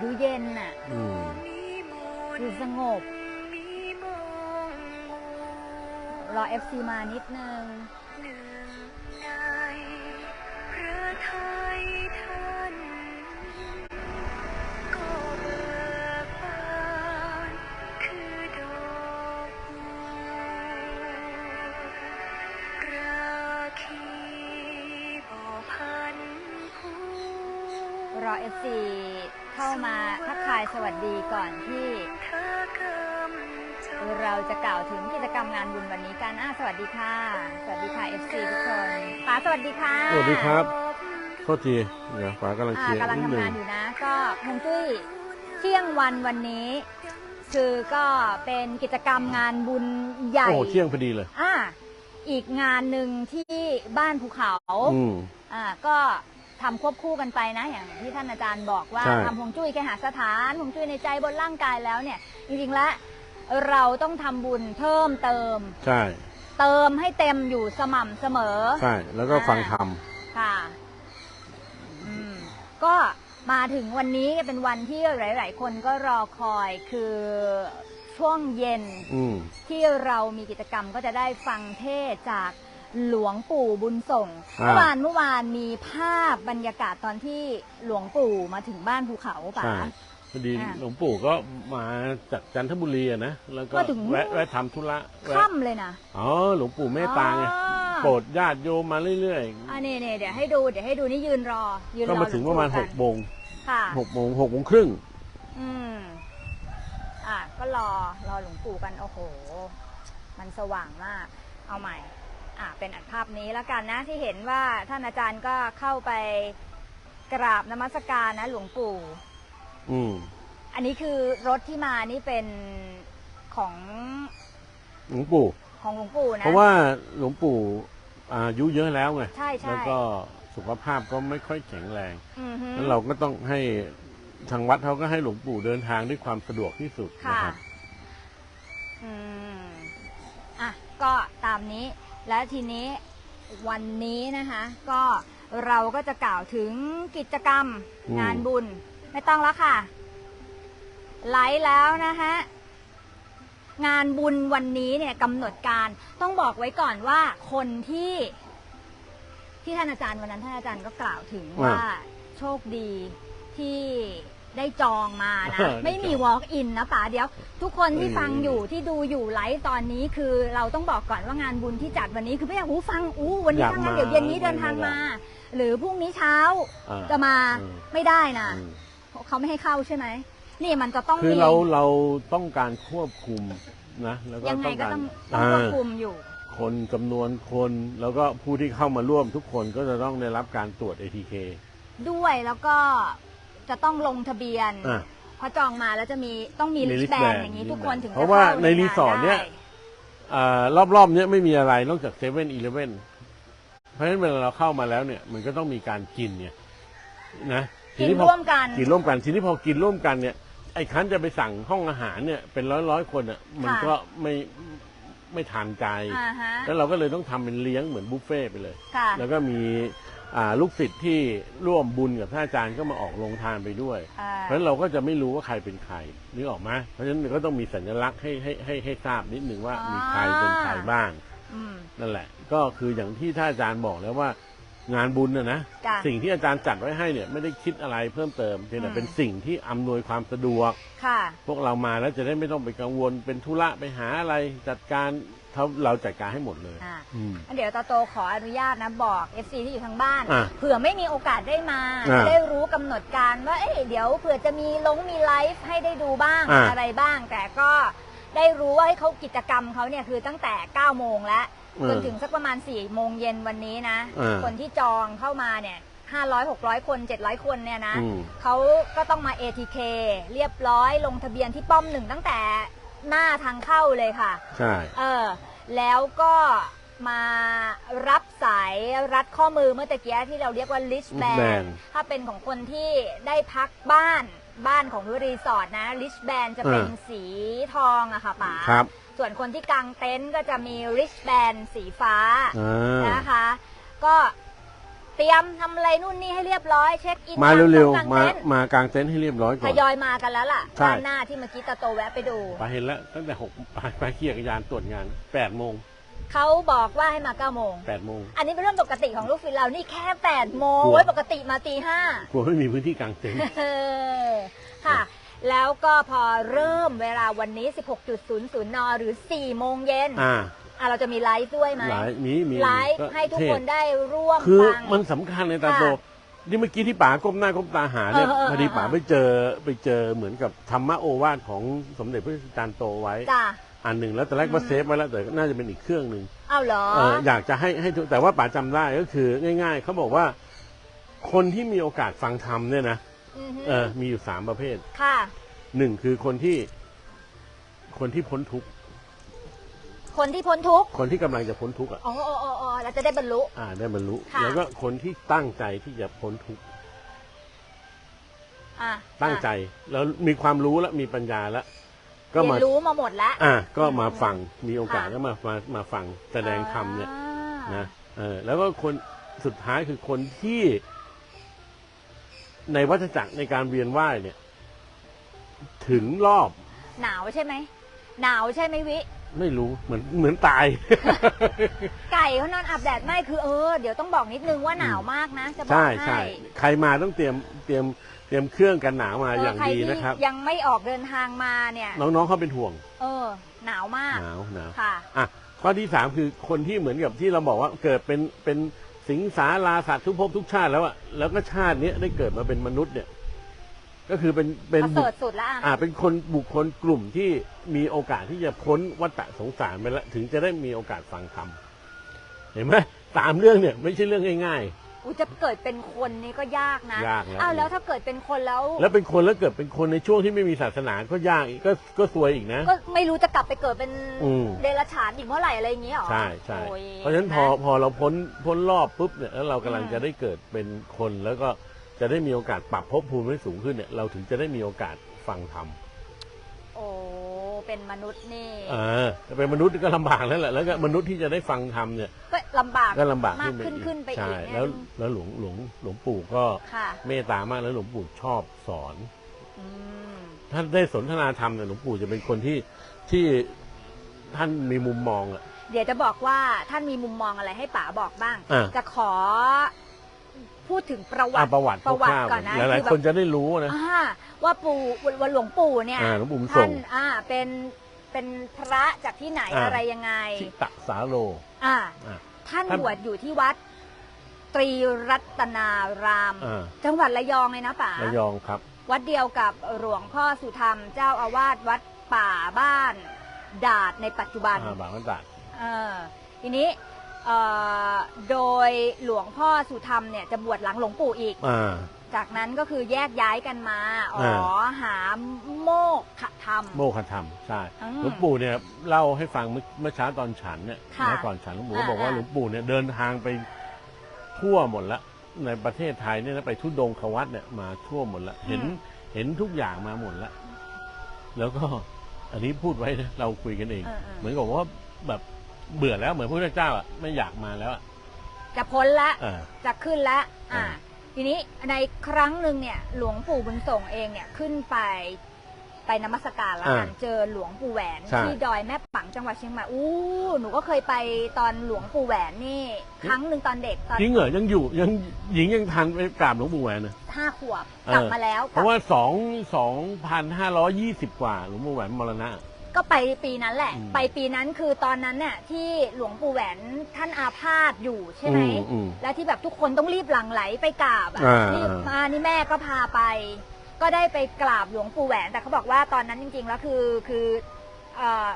ดูเย็นน่ะอืมดูสงบ รอ FC มานิดนึงรอ FC เข้ามาทักทายสวัสดีก่อนที่ เราจะกล่าวถึงกิจกรรมงานบุญวันนี้กันอะสวัสดีค่ะ สวัสดีค่ะ FC ทุกคนป๋าสวัสดีค่ะสวัสดีครับโทษทีเดี๋ยวฟ้ากำลังอ่าเคลียร์กำลังนิดทำนึงางนอยู่นะ ก็ฮวงจุ้ยเที่ยงวันวันนี้ คือก็เป็นกิจกรรมงานบุญใหญ่ โอ้โหเที่ยงพอดีเลย อ่าอีกงานหนึ่งที่บ้านภูเขา อืมอ่าก็ ทำควบคู่กันไปนะ อย่างที่ท่านอาจารย์บอกว่าใช่ ทำฮวงจุ้ยแค่หาสถานฮวงจุ้ยในใจบนร่างกายแล้วเนี่ย จริงๆแล้วเราต้องทำบุญเพิ่มเติม ใช่ เติมให้เต็มอยู่สม่ำเสมอ ใช่ แล้วก็ฟังธรรม ค่ะอืมก็มาถึงวันนี้เป็นวันที่หลาย ๆ คนก็รอคอยคือช่วงเย็นอืม ที่เรามีกิจกรรมก็จะได้ฟังเทศน์จาก หลวงปู่บุญส่งอ่าเมื่อวานเมื่อวานมีภาพบรรยากาศตอนที่หลวงปู่มาถึงบ้านภูเขาป่ะใช่พอดีอ่าหลวงปู่ก็มาจากจันทบุรีอะนะ แล้วก็ก็ถึงแวะแวะทำธุระแวะค่ำเลยนะ อ๋อ หลวงปู่เมตตาไงอ๋อโปรดญาติโยมมาเรื่อยอ่านี่นี่เดี๋ยวให้ดูเดี๋ยวให้ดูนี่ยืนรอ ยืนๆรก็อมาถึงประมาณลหวกปู่โมงค่ะหกโมงหกโมงครึ่ง อืมอะก็รอรอหลวงปู่กันโอ้โห มันสว่างมาก เอาใหม่อะ เป็นอัดภาพนี้แล้วกันนะที่เห็นว่าท่านอาจารย์ก็เข้าไปกราบนมัสการนะ หลวงปู่ อืมอันนี้คือรถที่มานี่เป็นของหลวงปู่ ของหลวงปู่นะ เพราะว่าหลวงปู่อายุเยอะแล้วไงใช่ใช่ แล้วก็สุขภาพก็ไม่ค่อยแข็งแรง อือฮึแล้วเราก็ต้องให้ทางวัดเขาก็ให้หลวงปู่เดินทางด้วยความสะดวกที่สุดนะค่ะครับ อืมอะ ก็ตามนี้ และทีนี้วันนี้นะคะก็เราก็จะกล่าวถึงกิจกรรมอืม งานบุญ ไม่ต้องแล้วค่ะ ไลฟ์แล้วนะคะงานบุญวันนี้เนี่ยกำหนดการต้องบอกไว้ก่อนว่าคนที่ที่ท่านอาจารย์วันนั้นท่านอาจารย์ก็กล่าวถึงว่า โชคดีที่ ได้จองมานะเออได้ไม่มีจอง walk in นะป๋าเดี๋ยว ทุกคนที่ไม่มีฟังอยู่ที่ดูอยู่ไลฟ์ตอนนี้คือเราต้องบอกก่อนว่างานบุญที่จัดวันนี้คือไม่อยากหูฟังอู้วันนี้อยากทำงานมาเดี๋ยวเย็นนี้เดินทางไม่มาได้หรือพรุ่งนี้เช้าอ่าจะมาอืมไม่ได้นะอืมเขาไม่ให้เข้าใช่ไหมนี่มันจะต้องคือมีเราเราต้องการควบคุมนะแล้วก็ยังไงต้องก็การต้องต้องควบคุมอยู่ คนจำนวนคนแล้วก็ผู้ที่เข้ามาร่วมทุกคนก็จะต้องได้รับการตรวจ ATK ด้วยแล้วก็ จะต้องลงทะเบียนอะ พอจองมาแล้วจะมีต้องมีมีลิส list แบน band อย่างนี้ list ทุกคนถึง band จะเพราะว่าข้ในรีสอร์ทเนี่ย ได้อ่ารอบๆเนี้ยไม่มีอะไรนอกจากเซเว่นอีเลฟเว่นเพราะฉะนั้นเวลาเราเข้ามาแล้วเนี่ย มันก็ต้องมีการกินเนี่ยนะทีกินนี้พอร่วมกัน กินร่วมกันทีนี้พอกินร่วมกันเนี่ย ไอ้คันจะไปสั่งห้องอาหารเนี่ย เป็นร้อยร้อยๆคนอะมันก็ไม่ไม่ทานใจ อ่าฮะแล้วเราก็เลยต้องทำเป็นเลี้ยงเหมือนบุฟเฟ่ต์ไปเลย ค่ะ แล้วก็มี อ่าลูกศิษย์ที่ร่วมบุญกับท่านอาจารย์ก็มาออกลงทานไปด้วย อ่าเพราะฉะนั้นเราก็จะไม่รู้ว่าใครเป็นใครนึกออกไหมเพราะฉะนั้นก็ต้องมีสัญลักษณ์ให้ให้ให้ให้ทราบนิดนึงว่ามีใครเป็นใครบ้าง อืม นั่นแหละ ก็คืออย่างที่ท่านอาจารย์บอกแล้วว่างานบุญนะนะ จ้ะสิ่งที่อาจารย์จัดไว้ให้เนี่ยไม่ได้คิดอะไรเพิ่มเติมเพียงแต่อืม เป็นสิ่งที่อำนวยความสะดวก ค่ะ พวกเรามาแล้วจะได้ไม่ต้องไปกังวลเป็นธุระไปหาอะไรจัดการ เขาเราจัดการให้หมดเลย อ่าอืม งั้นเดี๋ยวตาโตขออนุญาตนะบอก FC ที่อยู่ทางบ้าน อะเผื่อไม่มีโอกาสได้มาอะจะได้รู้กำหนดการว่า เอ๊ะเดี๋ยวเผื่อจะมีลงมีไลฟ์ให้ได้ดูบ้างอะ อะไรบ้าง แต่ก็ได้รู้ว่าให้เขากิจกรรมเขาเนี่ยคือตั้งแต่ 9 โมงแล้ว เออจนถึงสักประมาณ 4 โมงเย็นวันนี้นะอ่าคนที่จองเข้ามาเนี่ย 500 600 คน 700 คนเนี่ยนะ อืม เขาก็ต้องมา ATK เรียบร้อยลงทะเบียนที่ป้อมหนึ่งตั้งแต่ หน้าทางเข้าเลยค่ะ ใช่ เออ แล้วก็มารับสายรัดข้อมือเมื่อตะกี้ที่เราเรียกว่า list band band ถ้าเป็นของคนที่ได้พักบ้านบ้านของรีสอร์ทนะ list band จะเป็นอ่า สีทองอะค่ะป๋า ครับ ส่วนคนที่กางเต็นท์ก็จะมี wrist band สีฟ้าอ่านะคะ ก็ เตรียมทำอะไรนู่นนี่ให้เรียบร้อยเช็คอินมาเร็วกางๆมาเต็นท์มากางเต็นท์ให้เรียบร้อยก่ทอนยอยมากันแล้วล่ะใช่ ด้านหน้าที่เมื่อกี้ตาโตแวะไปดู ไปเห็นแล้วตั้งแต่หกไปไปขี่จักรยานตรวจงานแปดโมงเขาบอกว่าให้มาเก้าโมง แปดโมงอันนี้เป็นเรื่องปกติของลูกฟิลเรานี่แค่แปดโมงกลัวไว้ปกติมาตีห้า กลัวไม่มีพื้นที่กางเต็นท์ เออค่ะ แล้วก็พอเริ่มเวลาวันนี้ 16.00 น หรือ 4 โมงเย็น อ่า อะเราจะมีไลฟ์ด้วยไหมหลายมีมีไลฟ์ก็ให้ทุกเทศคนได้ร่วมคือฟัง มันสำคัญในตาค่ะโตนี่เมื่อกี้ที่ป๋าก้มหน้าก้มตาหาเนี่ยเออเออเออพอดีป๋าไปเจอไปเจอเหมือนกับธรรมโอวาทของสมเด็จพระจารย์โตไว้ จ้ะอันหนึ่งแล้วแต่แรกว่าอืมเซฟไว้แล้วแต่น่าจะเป็นอีกเครื่องหนึ่งเอาเหรอ เอออยากจะให้ให้ทุกแต่ว่าป๋าจำได้ก็คือง่าย ๆเขาบอกว่า คนที่มีโอกาสฟังธรรมเนี่ยนะอฮึเออมีอยู่สามประเภท ค่ะ หนึ่งคือคนที่คนที่พ้นทุกข์ คนที่พ้นทุกข์คนที่กำลังจะพ้นทุกข์อะอ๋ออ๋ออ๋ออ๋อเราจะได้บรรลุ อ่าได้บรรลุ ค่ะ แล้วก็คนที่ตั้งใจที่จะพ้นทุกข์อะตั้งใจ แล้วมีความรู้แล้วมีปัญญาแล้วก็เรียมานรู้มาหมดแล้ว อ่าก็มาฟังมีโอกาสค่ะ ก็มามามาฟังแสดงธรรมเนี่ย อ่านะเออแล้วก็คนสุดท้ายคือคนที่ในวัฏจักรในการเวียนว่ายเนี่ย ถึงรอบหนาวใช่ไหมหนาวใช่ไหมวิ ไม่รู้เหมือนเหมือนตาย ไก่เขานอนอาบแดดไม่คือเออเดี๋ยวต้องบอกนิดนึงว่าหนาวมากนะ จะบอกใช่ให้ใช่ใครมาต้องเตรียมเตรียมเตรียมเครื่องกันหนาวมาเอออย่างใครดีที่นะครับ ยังไม่ออกเดินทางมาเนี่ย น้องๆเขาเป็นห่วงเออ หนาวมากหนาวหนาว ค่ะ อะข้อที่สามคือคนที่เหมือนกับที่เราบอกว่าเกิดเป็นเป็นสิงสาราสัตว์ทุกภพทุกชาติแล้วอะแล้วก็ชาติเนี้ยได้เกิดมาเป็นมนุษย์เนี่ย ก็คือเป็นเป็นประบุเสริคฐสุดแล้วอะ อ่าเป็นคนบุคคลกลุ่มที่มีโอกาสที่จะพ้นวัฏสงสารไปแล้วถึงจะได้มีโอกาสฟังธรรมเห็นไหมสามเรื่องเนี่ย ไม่ใช่เรื่องง่ายอุยจะเกิดเป็นคนนี่ก็ยากนะยากแล้วอ้าวแล้วถ้าเกิดเป็นคนแล้ว ๆ แล้วเป็นคนแล้วเกิดเป็นคนในช่วงที่ไม่มีศาสนาก็ยากอีกก็ก็ซวยอีกนะ ก็ไม่รู้จะกลับไปเกิดเป็นอืม เดรัจฉานอีกเมื่อไหร่อะไรอย่างเงี้ยหรอใช่ใช่โอ้ยเพราะฉะนั้นพอพอเราพ้นพ้นรอบปุ๊บเนี่ยแล้วเรากำลังอืมจะได้เกิดเป็นคนแล้วก็ จะได้มีโอกาสปรับภพภูมิให้สูงขึ้นเนี่ยเราถึงจะได้มีโอกาสฟังธรรมโอ้เป็นมนุษย์นี่เออแต่เป็นมนุษย์ก็ลำบากแล้วแหละแล้วก็มนุษย์ที่จะได้ฟังธรรมเนี่ยก็ลำบากก็ลำบากมากขึ้นไปขึ้นอีกขึ้นไปใช่อีกเนี่ยแล้วแล้วหลวงหลวงหลวงปู่ก็ค่ะเมตตามากแล้วหลวงปู่ชอบสอนอืมถ้าได้สนทนาธรรมเนี่ยหลวงปู่จะเป็นคนที่ที่ท่านมีมุมมองอะเดี๋ยวจะบอกว่าท่านมีมุมมองอะไรให้ป๋าบอกบ้างอะจะขอ พูดถึงประวัอะติประวัติประวัคติร่าวก่อนนะๆหลายคือๆแบบคนจะได้รู้นะ อ่าว่าปู่วันหลวงปู่เนี่ยอ่าหลวงปู่บุญส่ท่างนอ่าเป็นเป็นพระจากที่ไหนอ่า อะไรยังไงทิตะสาโลอ่าอะ ท่านท่านบวชอยู่ที่วัด ตรีรัตนาราม อ่า จังหวัดระยองเลยนะป๋า ระยองครับ วัดเดียวกับหลวงพ่อสุธรรม เจ้าอาวาสวัดป่าบ้าน ดาดในปัจจุบัน อ่าบางมันตาด เออทีนี้เอ่อ โดยหลวงพ่อสุธรรมเนี่ยจะบวชหลังหลวงปู่อีก อ่า จากนั้นก็คือแยกย้ายกันมา อ๋ออ่าหาโมกขธรรม โมฆะธรรมใช่อืมหลวงปู่เนี่ยเล่าให้ฟังเมื่อเมื่อเช้าตอนฉันเนี่ยค่ะนะก่อนฉันหลวงปู่ก็อ่าบอกว่าอ่า หลวงปู่เนี่ยเดินทางไปทั่วหมดละในประเทศไทยเนี่ยนะไปทุดงควัดเนี่ยมาทั่วหมดละเห็นเห็นทุกอย่างมาหมดละแล้วก็อันนี้พูดไว้นะเราคุยกันเอง เออเออ เหมือนกับว่าแบบ เบื่อแล้วเหมือนพระพุทธเจ้าอะไม่อยากมาแล้วอะจะพ้นละอ่า จะขึ้นละอ่า อ่า ทีนี้ในครั้งหนึ่งเนี่ย หลวงปู่บุญส่งเองเนี่ยขึ้นไปไปนมัสการแล้วกันอ่าเจอหลวงปู่แหวน ใช่ ที่ดอยแม่ปังจังหวัดเชียงใหม่อู้หนูก็เคยไปตอนหลวงปู่แหวนนี่ ครั้งหนึ่งตอนเด็กตอนจริงเหรอยังอยู่ยังหญิงยังทันไปกราบหลวงปู่แหวนนะห้าขวบเออกลับมาแล้วเพราะว่าสองสองพันห้าร้อยี่สิบกว่าหลวงปู่แหวนมรณะ ก็ไปปีนั้นแหละอืมไปปีนั้นคือตอนนั้นเนี่ยที่หลวงปู่แหวนท่านอาพาธอยู่ใช่ไหมอืมอืมและที่แบบทุกคนต้องรีบหลั่งไหลไปกราบอะอ่ารีบมานี่แม่ก็พาไป ก็ได้ไปกราบหลวงปู่แหวน แต่เขาบอกว่าตอนนั้นจริง ๆ แล้วคือคือเอ่อ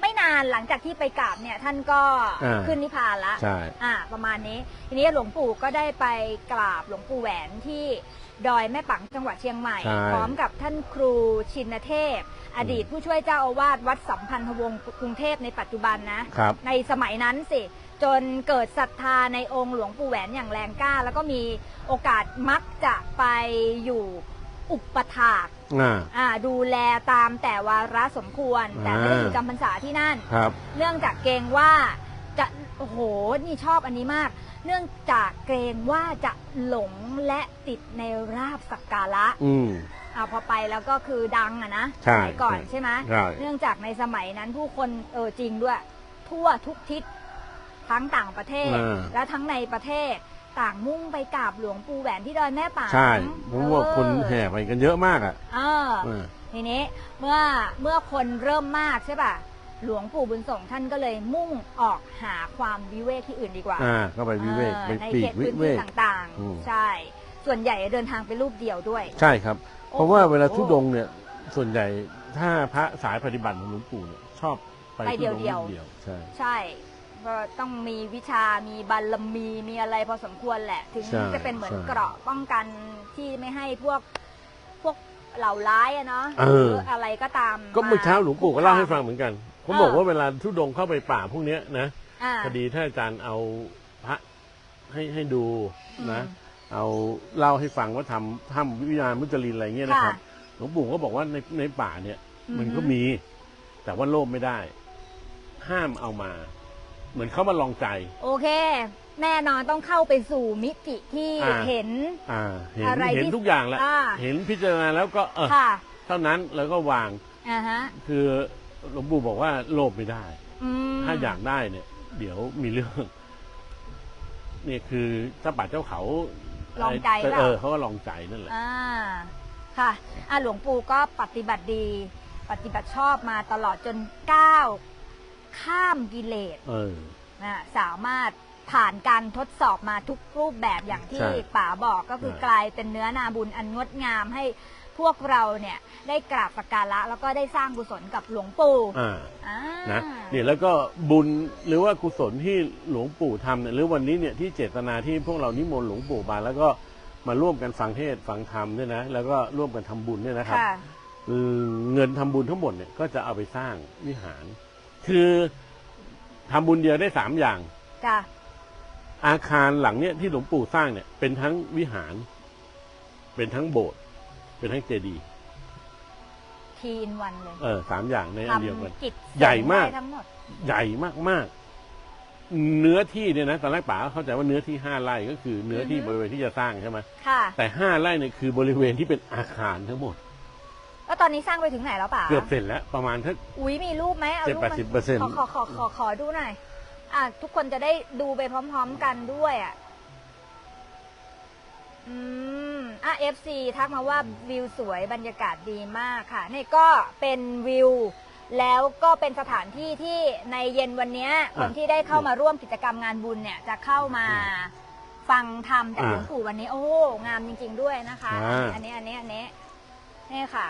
ไม่นานหลังจากที่ไปกราบเนี่ยท่านก็อ่าขึ้นนิพพานละใช่ อ่าประมาณนี้ ทีนี้หลวงปู่ก็ได้ไปกราบหลวงปู่แหวนที่ดอยแม่ปังจังหวัดเชียงใหม่ ใช่ พร้อมกับท่านครูชินเทพ อดีตผู้ช่วยเจ้าอาวาสวัดสัมพันธวงศ์กรุงเทพในปัจจุบันนะ ครับ ในสมัยนั้นสิ จนเกิดศรัทธาในองค์หลวงปู่แหวนอย่างแรงกล้า แล้วก็มีโอกาสมักจะไปอยู่ อุปถากอ่า อ่าดูแลตามแต่วาระสมควร แต่ไม่ได้อยู่อ่าจำพรรษาที่นั่น ครับ เนื่องจากเกรงว่าจะโอ้โหนี่ชอบอันนี้มาก เนื่องจากเกรงว่าจะหลงและติดในราบสักการะอืม อ่าพอไปแล้วก็คือดังอะนะใช่สมัยก่อนใช่ใช่ไหมใช่ เนื่องจากในสมัยนั้นผู้คนเออจริงด้วย ทั่วทุกทิศทั้งต่างประเทศ อ่า และทั้งในประเทศ ต่างมุ่งไปกราบหลวงปู่แหวนที่ดอยแม่ป่างใช่เพราะว่าเออคนแห่ไปกันเยอะมากอะเออเออทีนี้เมื่อเมื่อคนเริ่มมากใช่ป่ะหลวงปู่บุญส่งท่านก็เลยมุ่งออกหาความวิเวกที่อื่นดีกว่าอ่าก็ไปวิเวกออไปในปีเขกตวิพื้นเวที่ก ต่างอืม ๆ ใช่ ส่วนใหญ่เดินทางไปรูปเดียวด้วย ใช่ครับโอ้เพราะว่าเวลาโอ้ทุดงค์เนี่ยส่วนใหญ่ถ้าพระสายปฏิบัติของหลวงปู่เนี่ยชอบไปไปทุดงค์เดี่ยวๆ รูปเดียวใช่ ใช่ ก็ต้องมีวิชามีบารมีมีอะไรพอสมควรแหละ ถึงใช่จะเป็นเหมือนใช่เกราะป้องกันที่ไม่ให้พวกพวกเหล่าร้ายอะเนาะเออ หรืออะไรก็ตามก็เมื่อเช้าหลวงปู่ก็เล่าให้ฟังคุเหมือนกันเขาเออบอกว่าเวลาทุดงค์เข้าไปป่าพวกเนี้ยนะ อ่า พอดีถ้าอาจารย์เอาพระให้ให้ดูนะ อืมเอาเล่าให้ฟังว่าทำถ้ำวิญญาณมุจลินอะไรเงี้ยนะครับค่ะหลวงปู่ก็บอกว่าในในป่าเนี่ย อือฮึ มันก็มี แต่ว่าโลภไม่ได้ ห้ามเอามา เหมือนเขามาลองใจ โอเค แน่นอนต้องเข้าไปสู่มิติที่อ่า เห็น อ่าเห็นอะไรเห็นที่ทุกอย่างแล้วอ่า เห็นพิจารณาแล้วก็เออค่ะเท่านั้นแล้วก็วางอ่าฮะคือหลวงปู่บอกว่าโลภไม่ได้ อืมถ้าอยากได้เนี่ย เดี๋ยวมีเรื่องนี่คือเจ้าป่าเจ้าเขาลองใจเปล่า เออเขาก็ลองใจนั่นแหละ อ่าค่ะอะหลวงปู่ก็ปฏิบัติดี ปฏิบัติชอบมาตลอดจนก้าว ข้ามกิเลสเออนะสามารถผ่านการทดสอบมาทุกรูปแบบอย่างที่ใช่ป๋าบอกก็คือใช่กลายเป็นเนื้อนาบุญอันงดงามให้พวกเราเนี่ยได้กราบสักการะแล้วก็ได้สร้างกุศลกับหลวงปู่อ่าอ่านะเนี่ยแล้วก็บุญหรือว่ากุศลที่หลวงปู่ทำเนี่ยหรือวันนี้เนี่ยที่เจตนาที่พวกเรานิมนต์หลวงปู่มาแล้วก็มาร่วมกันฟังเทศน์ฟังธรรมเนี่ยนะแล้วก็ร่วมกันทำบุญเนี่ยนะครับค่ะอืมเงินทำบุญทั้งหมดเนี่ยก็จะเอาไปสร้างวิหาร คือทำบุญเดียวได้สามอย่าง จ้ะอาคารหลังเนี่ยที่หลวงปู่สร้างเนี่ย เป็นทั้งวิหาร เป็นทั้งโบสถ์เป็นทั้งเจดีย์ทีนวันเลยเออสามอย่างในอันเดียวกัน ทำกิจใหญ่มาก ได้ทั้งหมด ใหญ่มากๆ เนื้อที่เนี่ยนะตอนแรกป๋าเข้าใจว่าเนื้อที่ห้าไร่ก็คือเนื้อที่อือฮึ บริเวณที่จะสร้างใช่ไหมค่ะ แต่ห้าไร่เนี่ยคือบริเวณที่เป็นอาคารทั้งหมด แล้วตอนนี้สร้างไปถึงไหนแล้วป๋าเกือบเสร็จแล้วประมาณทัก อุ้ยมีรูปไหมเอาเจ็ดรูปแปมาดสิบเปอร์เซ็นต์ขอขอขอขอขอดูหน่อยอะทุกคนจะได้ดูไปพร้อม ๆกันด้วยอะอืมอะ FC ทักมาว่าวิวสวยบรรยากาศดีมากค่ะ นี่ก็เป็นวิว แล้วก็เป็นสถานที่ที่ในเย็นวันเนี้ยคนที่ได้เข้ามาร่วมกิจกรรมงานบุญเนี่ย จะเข้ามาฟังธรรมจากหลวงปู่วันนี้ โอ้งามจริง ๆด้วยนะคะ อ่า อันนี้อันนี้อันนี้นี่ค่ะ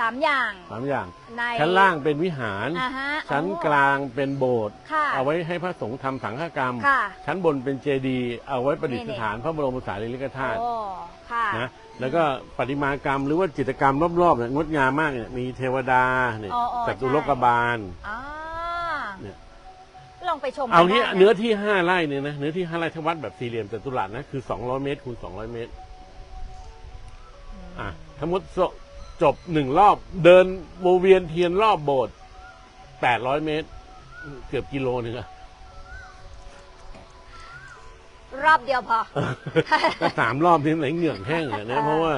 สามอย่าง สามอย่างในชั้นล่างเป็นวิหาร อ่าฮะชั้นโอ้กลางเป็นโบสถ์ค่ะเอาไว้ให้พระสงฆ์ทำสังฆกรรม ค่ะชั้นบนเป็นเจดีย์เอาไว้ประดิษฐานพระบรมสารีริกธาตุโอ้ค่ะ นะแล้วก็ประติมากรรมหรือว่าจิตรกรรมรอบๆเนี่ยงดงามมากเนี่ยมีเทวดาเนี่ยอ๋ออ๋อจตุรกบาล อ่าเนี่ย ลองไปชมเอางี้กัได้ะเนื้อที่ห้าไร่เนี่ยนะเนื้อที่ห้าไร่ทั้งวัดแบบสี่เหลี่ยมจัตุรัสนะคือสองร้อยเมตรคูณสองร้อยเมตร อะทั้งหมด จบจบหนึ่งรอบ เดินวงเวียนเทียนรอบโบสถ์แปดร้อยเมตร เกือบกิโลหนึงอะรอบเดียวพอก็สามรอบนี่ไหนเหงื่อแห้งอะนะอ่าเพราะว่า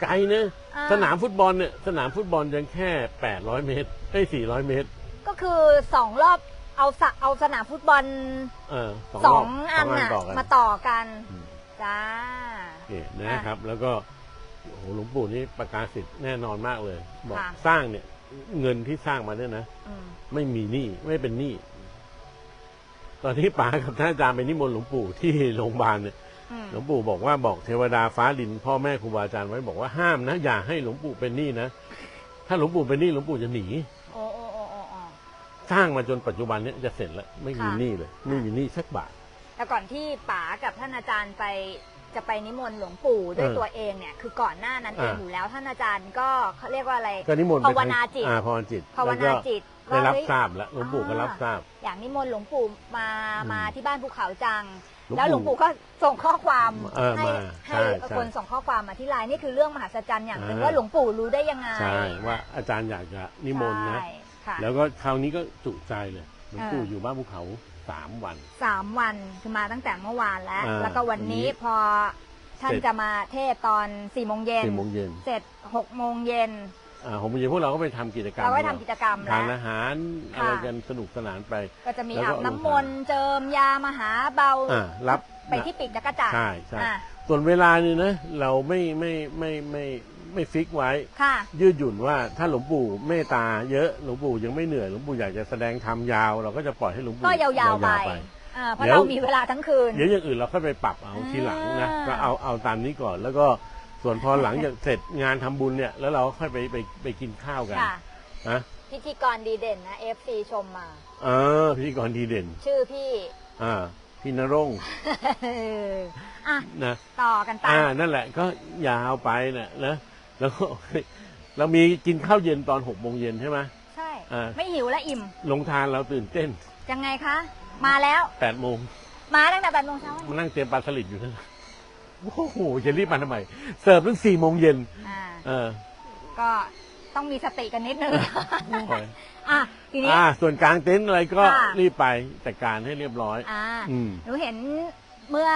ไกลนะอ่าสนามฟุตบอลเนี่ยสนามฟุตบอลยังแค่แปดร้อยเมตรไอ้สี่ร้อยเมตร ก็คือสองรอบเอาสะเอาสนามฟุตบอลเออสองสรออบงอันสองน่ะต่อกันมาต่อกันอืมจ้านี่นะครับแล้วก็ โอ้โหหลวงปู่นี่ประกาศสิทธิ์แน่นอนมากเลย บอกค่ะ สร้างเนี่ย เงินที่สร้างมาเนี่ยนะ อืมไม่มีหนี้ไม่เป็นหนี้ตอนที่ป๋ากับท่านอาจารย์ไปนิมนต์หลวงปู่ที่โรงพยาบาลเนี่ยอืมหลวงปู่บอกว่าบอกเทวดาฟ้าดินพ่อแม่ครูบาอาจารย์ไว้บอกว่าห้ามนะอย่าให้หลวงปู่เป็นหนี้นะถ้าหลวงปู่เป็นหนี้หลวงปู่จะหนี โอ้โอ้โอ้โอ้โอ้สร้างมาจนปัจจุบันเนี้จะเสร็จแล้ว ไม่มีค่ะหนี้เลย ไม่มีหนี้สักบาท แต่ก่อนที่ป๋ากับท่านอาจารย์ไป จะไปนิมนต์หลวงปู่ด้วยเออตัวเองเนี่ยคือก่อนหน้านั้นเองอ่าอยู่แล้วท่านอาจารย์ก็เขาเรียกว่าอะไรก็นิมนต์ไปภาวนาจิตอ่าภาวนาจิตภาวแล้วนาก็จิตได้รับเฮ้ยทราบแล้วหลวงปู่ก็รับทราบ อย่างนิมนต์หลวงปู่มาอืมมาที่บ้านภูเขาจังหลวงปู่แล้วหลวงปู่ก็ส่งข้อความเออให้มาให้ใช่ใช่คนส่งข้อความมาที่ไลน์นี่คือเรื่องมหัศจรรย์อย่างหนึ่งอ่าว่าหลวงปู่รู้ได้ยังไงใช่ว่าอาจารย์อยากจะนิมนต์นะใช่ค่ะแล้วก็คราวนี้ก็จุใจเลยหลวงปู่เออออยู่บ้านภูเขา สามวัน สามวันคือมาตั้งแต่เมื่อวานแล้ว อ่าแล้วก็วันนี้วันนี้พอท่านเสร็จ จะมาเทศตอนสี่โมงเย็นสี่โมงเย็นเสร็จหกโมงเย็น อ่าผมเย็นพวกเราก็ไปทำกิจกรรมเราก็ทำกิจกรรมทาแล้นวอาหารค่ะ อะไรกันสนุกสนานไป ก็จะมีแล้วก็อาบน้ำมนต์เจิมยามหาเบา อ่ารับไปที่ปีกจักรจันทร์ใช่ใช่อะ ส่วนเวลานี่นะ เราไม่ไม่ไม่ไม่ไม่ ฟิกไว้ ค่ะ ยืดหยุ่นว่าถ้าหลวงปู่เมตตาเยอะหลวงปู่ยังไม่เหนื่อยหลวงปู่อยากจะแสดงธรรมยาว เราก็จะปล่อยให้หลวงปู่ก็ยาวๆไปอ่าเพราะเดี๋ยวเรามีเวลาทั้งคืนเดี๋ยวอย่างอื่นเราค่อยไปปรับเอาทีหลังนะอ่าก็เอาเอาตามนี้ก่อน แล้วก็ส่วนพอหลังจากเสร็จงานทำบุญเนี่ยแล้วเราค่อยไปไปไปกินข้าวกันค่ะนะพิธีกรดีเด่นนะ FC ชมมาเออพิธีกรดีเด่น ชื่อพี่อ่าพี่นรงค์อะนะต่อกันไปอ่านั่นแหละก็ยาวไปเนี่ยนะ แล้วก็เรามีกินข้าวเย็นตอนหกโมงเย็นใช่ไหมใช่ อ่าไม่หิวและอิ่ม ลงทานเราตื่นเต้นยังไงคะ มาแล้วแปดโมงมาตั้งแต่แปดโมงเช้ามานั่งเตรียมปลาสลิดอยู่นั่นโอ้โหจะรีบมาทำไมเสิร์ฟตั้งสี่โมงเย็นอ่าเออ ก็ต้องมีสติกันนิดนึงโอ้ย อะทีนี้ อ่า ส่วนกลางเต็นท์อะไรก็ค่ะ รีบไปจัดการให้เรียบร้อย อ่าอืม หนูเห็นเมื่อ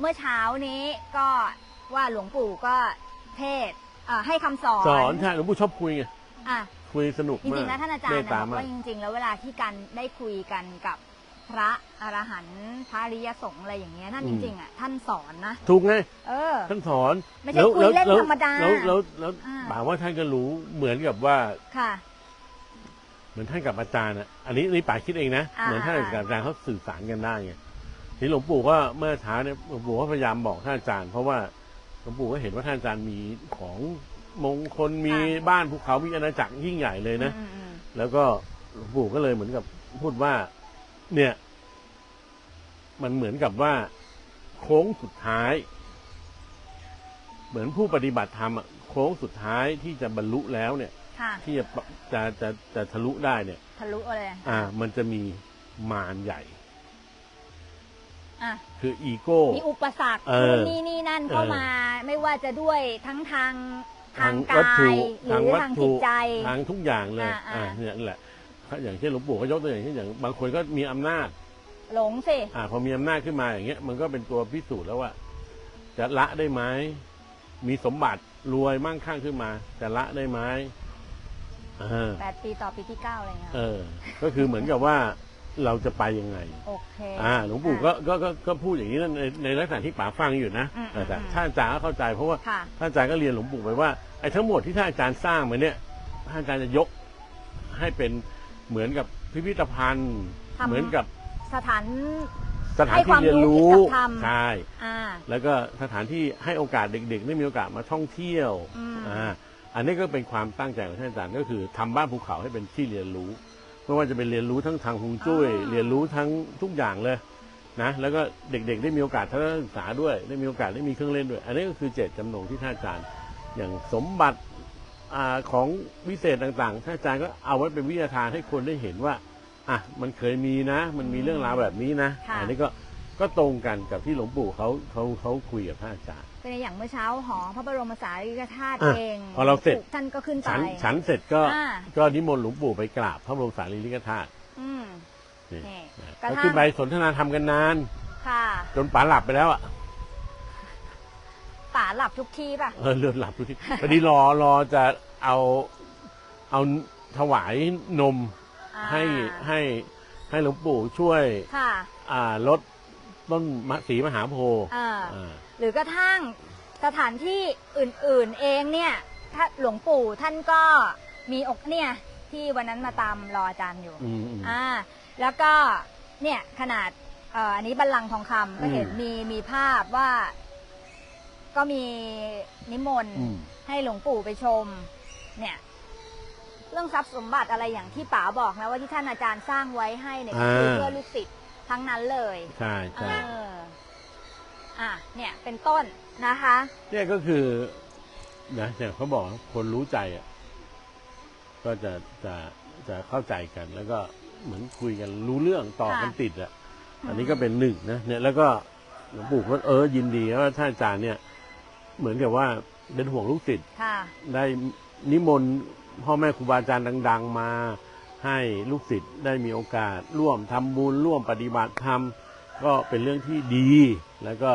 เมื่อเช้านี้ก็ว่าหลวงปู่ก็เทศน์เอ่อให้คำสอนสอนใช่หลวงปู่ชอบคุยไงอะ คุยสนุกจมาริกงๆนะท่านอาจารย์เมนะตบตาอกมาก ว่าจริง ๆ แล้วเวลาที่กันได้คุยกันกับพระอรหันต์พระอริยสงฆ์อะไรอย่างเงี้ยท่านจริงๆอะท่านสอนนะถูกไงเออ ท่านสอนไม่ใช่คุยเล่นธรรมดาแล้วแล้วแล้วอ่าป่าว่าท่านก็รู้เหมือนกับว่า ค่ะ เหมือนท่านกับอาจารย์อะอันนี้อันนี่ป่าคิดเองนะ อ่า เหมือนท่านกับอาจารย์เขาสื่อสารกันได้ไงทีนี้หลวงปู่ก็เมื่อเช้าเนี่ยหลวงปู่ก็พยายามบอกท่านอาจารย์ เพราะว่าหล วงปู่ก็เห็นว่าท่านอาจารย์มีของมงคลมีบ้านภูเขามีอาณาจักรยิ่งใหญ่เลยนะอืมอืมแล้วก็หลวงปู่ก็เลยเหมือนกับพูดว่า เนี่ย มันเหมือนกับว่า โค้งสุดท้าย เหมือนผู้ปฏิบัติธรรมอะโค้งสุดท้ายที่จะบรรลุแล้วเนี่ย ค่ะที่จะจะจะจะทะลุได้เนี่ย ทะลุอะไรอ่ามันจะมีมารใหญ่ อะคืออีโก้ มีอุปสรรคเออนู่นนี่นี่นั่นเข้าเออมาไม่ว่าจะด้วยทั้งทางทางวัตกาถุยหรือทางจิตใจ ทางทุกอย่างเลยอ่าอ่า อ่าเนี่ยนั่นแหละอย่างเช่นหลวงปู่ก็ยกตัวอย่างเช่นอย่างบางคนก็มีอำนาจ หลงสิ อ่าพอมีอำนาจขึ้นมาอย่างเงี้ยมันก็เป็นตัวพิสูจน์แล้วว่า จะละได้ไหมมีสมบัติรวยมั่งคั่งขึ้นมา จะละได้ไหมเออแปดปีต่อปีที่เก้าอะไรเงี้ย เออ ก็คือเหมือนกับว่า เราจะไปยังไง โอเค อ่าหลวงปู่ก็ก็ก็ก็พูดอย่างนี้นะในในลักษณะที่ป๋าฟังอยู่นะอืมเออแต่อืมท่านอาจารย์ก็เข้าใจเพราะว่าค่ะ ท่านอาจารย์ก็เรียนหลวงปู่ไปว่าไอ้ทั้งหมดที่ท่านอาจารย์สร้างมาเนี่ยท่านอาจารย์จะยกให้เป็นเหมือนกับพิพิธภัณฑ์ ทำ เหมือนกับสถาน สถานให้คที่วามเรียนรู้รู้เกี่ยวกับธรรมใช่อ่า แล้วก็สถานที่ให้โอกาสเด็กๆได้มีโอกาสมาท่องเที่ยวอืมอ่าอันนี้ก็เป็นความตั้งใจของท่านอาจารย์ก็คือทำบ้านภูเขาให้เป็นที่เรียนรู้ ไม่ว่าจะเป็นเรียนรู้ทั้งทางฮวงจุ้ยอ่าเรียนรู้ทั้งทุกอย่างเลยนะแล้วก็เด็กๆ ได้มีโอกาสทัศนศึกษาด้วย ได้มีโอกาสได้มีเครื่องเล่นด้วย อันนี้ก็คือเจตจำนงที่ท่านอาจารย์ อย่างสมบัติอ่าของวิเศษต่างๆท่านอาจารย์ก็เอาไว้เป็นวิทยาทานให้คนได้เห็นว่าอะมันเคยมีนะ มันมีเรื่องราวแบบนี้นะค่ะอันนี้ก็ ก็ตรงกันกับที่หลวงปู่เขาเขาเขาคุยกับท่านอาจารย์เป็นอย่างเมื่อเช้าหอพระบรมสารีริกธาตุอะเองพอเราเสร็จท่านก็ขึ้นไปฉันฉันเสร็จก็อ่าก็นิมนต์หลวงปู่ไปกราบพระบรมสารีริกธาตุอืมนี่นี่นะกระก็ทั่งขึ้นไปสนทนาธรรมกันนานค่ะจนป๋าหลับไปแล้วอะป่าหลับทุกที่ป่ะเออเลือดหลับทุกทีพอดีรอรอจะเอาเอาถวายนมอ่าให้ให้ให้หลวงปู่ช่วยค่ะอ่าลด ต้นมะสีมหาโพธิ์อ่า อ่า หรือกระทั่งสถานที่อื่นๆเองเนี่ยถ้าหลวงปู่ท่านก็มีอกเนี่ยที่วันนั้นมาตามรออาจารย์อยู่อืมอืม อ่าแล้วก็เนี่ยขนาดเอ่ออันนี้บัลลังก์ทองคำก็เห็นอืมมีมีภาพว่าก็มีนิมนต์อืม ให้หลวงปู่ไปชม เนี่ย เรื่องทรัพย์สมบัติอะไรอย่างที่ป๋าบอกนะว่าที่ท่านอาจารย์สร้างไว้ให้เนี่ยก็คืออ่าเพื่อลูกศิษย์ ทั้งนั้นเลยใช่เอใช่ออะเนี่ยเป็นต้นนะคะ เนี่ยก็คือนะอย่างเขาบอกว่าคนรู้ใจอะก็จะจะจะเข้าใจกัน แล้วก็เหมือนคุยกันรู้เรื่องต่อกันค่ะ ติดอะ อันนี้ก็เป็นหนึ่งนะเนี่ยแล้วก็หลวงปู่ก็เออยินดีว่าท่านอาจารย์เนี่ย เหมือนกับว่าเป็นห่วงลูกศิษย์ค่ะ ได้นิมนต์พ่อแม่ครูบาอาจารย์ดัง ๆ มา ให้ลูกศิษย์ได้มีโอกาสร่วมทำบุญร่วมปฏิบัติธรรมก็เป็นเรื่องที่ดีแล้วก็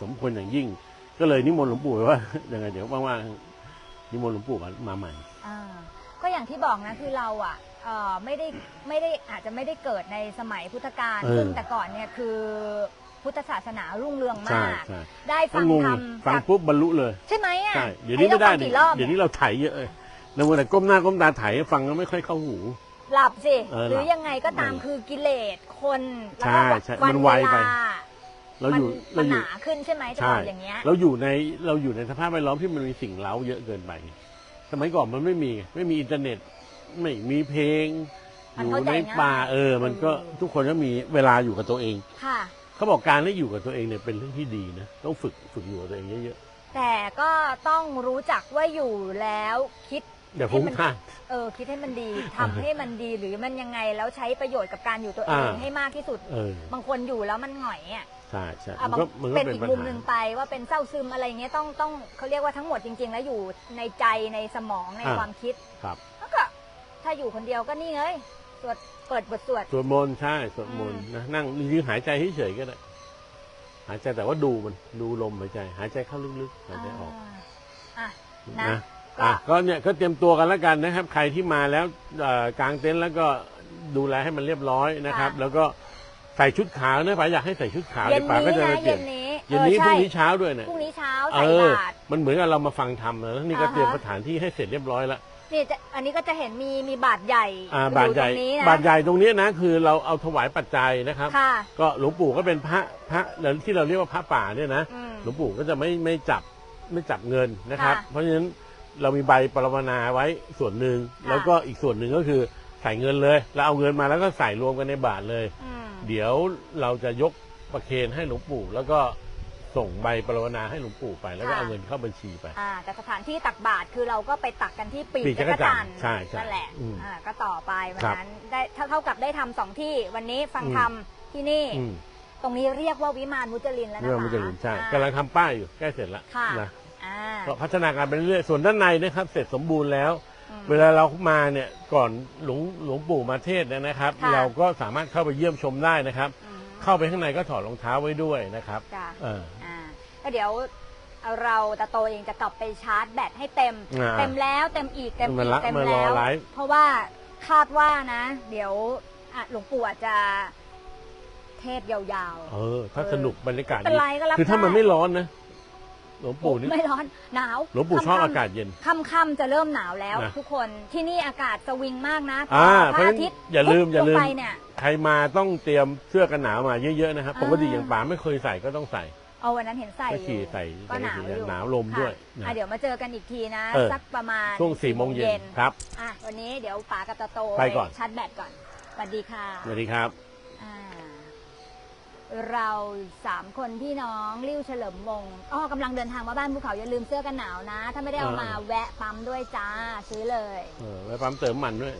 สมควรอย่างยิ่ง ก็เลยนิมนต์หลวงปู่ไปว่ายังไงเดี๋ยวว่างๆนิมนต์หลวงปู่มาใหม่อ่าก็อย่างที่บอกนะคือเราอะเอ่อไม่ได้ไม่ได้อาจจะไม่ได้เกิดในสมัยพุทธกาลเออซึ่งแต่ก่อนเนี่ยคือพุทธศาสนารุ่งเรืองใช่มากใช่ได้ก็ฟังงงธรรมฟังจากปุ๊บบรรลุเลย ใช่ไหมอะใช่เดี๋ยวนี้ไม่ได้อัดิราฟังกี่รอบเดี๋ยวเนี่นี้ยเราไถเยอะเลย แล้ววันไหนก้มหน้าก้มตาไถฟังก็ไม่ค่อยเข้าหู หลับสิ เออหรือหลับยังไงก็ตามเออคือกิเลสคนแล้วใช่ก็ใช่วันมันไวเวไป ลาเราอยู่มัเรานอหยู่ นาขึ้นใช่ไหมแต่ใช่ก่อนอย่างเงี้ย เราอยู่ในเราอยู่ในสภาพแวดล้อมที่มันมีสิ่งเล้าเยอะเกินไป สมัยก่อนมันไม่มีไม่มีอินเทอร์เน็ต ไม่มีเพลง มันอยู่เข้าใจในง่ายป่าเออ มันก็เออทุกคนก็มีเวลาอยู่กับตัวเอง ค่ะ เขาบอกการได้อยู่กับตัวเองเนี่ยเป็นเรื่องที่ดีนะต้องฝึกฝึกอยู่กับตัวเองเยอะแต่ก็ต้องรู้จักว่าอยู่แล้วคิด ๆอย่าฟุ้งซ่านเออคิดให้มันดีทำให้มันดีหรือมันยังไงแล้วใช้ประโยชน์กับการอยู่ตัวเองอ่า ให้มากที่สุด เออบางคนอยู่แล้วมันหงอยอะใช่ใช่อะมันบางก็มันก็เป็นเป็นอีกปัญมุมหาหนึ่งไปว่าเป็นเศร้าซึมอะไรเงี้ยต้องต้องเขาเรียกว่าทั้งหมดจริง ๆ แล้วอยู่ในใจในสมองในอ่าความคิดครับแล้วก็ถ้าอยู่คนเดียวก็นี่เลยสวดเปิดบทสวด สวดมนต์ใช่สวดมนต์อืมนะนั่งยืนหายใจเฉยๆก็ได้หายใจแต่ว่าดูมันดูลมหายใจ หายใจเข้าลึกๆหายใจออก อะนะนะก็ อะก็เนี่ยก็เตรียมตัวกันแล้วกันนะครับ ใครที่มาแล้วเอ่อกางเต็นท์แล้วก็ดูแลให้มันเรียบร้อยนะครับแล้วก็ใส่ชุดขาวนะป๋าอยากให้ใส่ชุดขาวเย็นป๋าก็นี้จะนะไปเปลี่เย็ยนนนี้เย็นนี้ออพรุ่งใช่นี้เช้าด้วยนะพรุ่งนี้เช้าเอใส่อบาตร มันเหมือนกับเรามาฟังธรรมนะแล้วนี่ก็อ่าฮะ เตรียมสถานที่ให้เสร็จเรียบร้อยแล้วนี่จะอันนี้ก็จะเห็นมีมีบาทใหญ่อ่าอยู่บาทใหญ่ตรงนี้นะบาทใหญ่ตรงเนี้ยนะคือเราเอาถวายปัจจัยนะครับ ค่ะ ก็หลวงปู่ก็เป็นพระพระที่เราเรียกว่าพระป่าเนี่ยนะอืมหลวงปู่ก็จะไม่ไม่จับไม่จับเงินนะครับ ค่ะ เพราะฉะนั้น เรามีใบปรมานาไว้ส่วนหนึ่งค่ะแล้วก็อีกส่วนหนึ่งก็คือใส่เงินเลยเราเอาเงินมาแล้วก็ใส่รวมกันในบาทเลย อืมเดี๋ยวเราจะยกประเคนให้หลวงปู่ แล้วก็ส่งใบปรมานาให้หลวงปู่ไป แล้วก็เอาเงินเข้าบัญชีไป อ่าแต่สถานที่ตักบาตรคือเราก็ไปตักกันที่ปีปีกจัจักกรรจัจันนททร์ร์ใช่ใช่นั่นแหละอืมอ่าก็ต่อไปวันครับนั้นได้เท่าเท่ากับได้ทำสองที่วันนี้ฟังอืม ธรรมที่นี่ อืมตรงนี้เรียกว่าวิมานมุจลินแล้วนะเรื่องมันจะหลุนใช่อ่ากำลังทำป้ายอยู่ใกล้เสร็จแล้วค่ะ นะ อ่า ก็พัฒนาการไปเรื่อยๆส่วนด้านในนะครับ เสร็จสมบูรณ์แล้ว อืมเวลาเรามาเนี่ยก่อนหลวงหลวงปู่มาเทศน์เนยนะครับ ค่ะ เราก็สามารถเข้าไปเยี่ยมชมได้นะครับ อืม เข้าไปข้างในก็ถอดรองเท้าไว้ด้วยนะครับจ้ะ เออ อ่าก็เดี๋ยวเราตาโตเองจะกลับไปชาร์จแบตให้เต็ม อ่าเต็มแล้วเต็มอีกเต็มมาอีกละเต็มมารอแล้ว ไลฟ์ เพราะว่าคาดว่านะ เดี๋ยวอะหลวงปู่อาจจะเทศยาวๆเออ ถ้าสนุกบรรยากาศเป็นไรก็รับคือถ้ามันได้ไม่ร้อนนะ หลวงปู่นี่ไม่ร้อนหนาวหลวงปู่ชอบค่ำๆอากาศเย็นค่ำๆจะเริ่มหนาวแล้วนะทุกคนที่นี่อากาศสวิงมากนะอ่าพเพระราะฉะนั้นอาทิตย์อย่าลืมปุ๊บอย่าลืมงไปเนี่ยใครมาต้องเตรียมเสื้อกันหนาวมาเยอะๆนะครับอ่าปกติอย่างป๋าไม่เคยใส่ก็ต้องใส่เอาวันนั้นเห็นใส่ก็อขี่ยู่ใส่ก็หนาวอยู่หนาวลมด้วยค่ะนะอะเดี๋ยวมาเจอกันอีกทีนะเออสักประมาณช่วงสี่โมงเย็นครับอะวันนี้เดี๋ยวป๋ากับตาโตไปก่อนชาร์จแบตก่อนสวัสดีค่ะสวัสดีครับอ่า เราสามคนพี่น้องริ้วเฉลิมวงศ์อ๋อกำลังเดินทางมาบ้านภูเขาอย่าลืมเสื้อกันหนาวนะ ถ้าไม่ได้เอามาอ่า แวะปั๊มด้วยจ้าซื้อเลย เออไว้ปั๊มเติมมันด้วย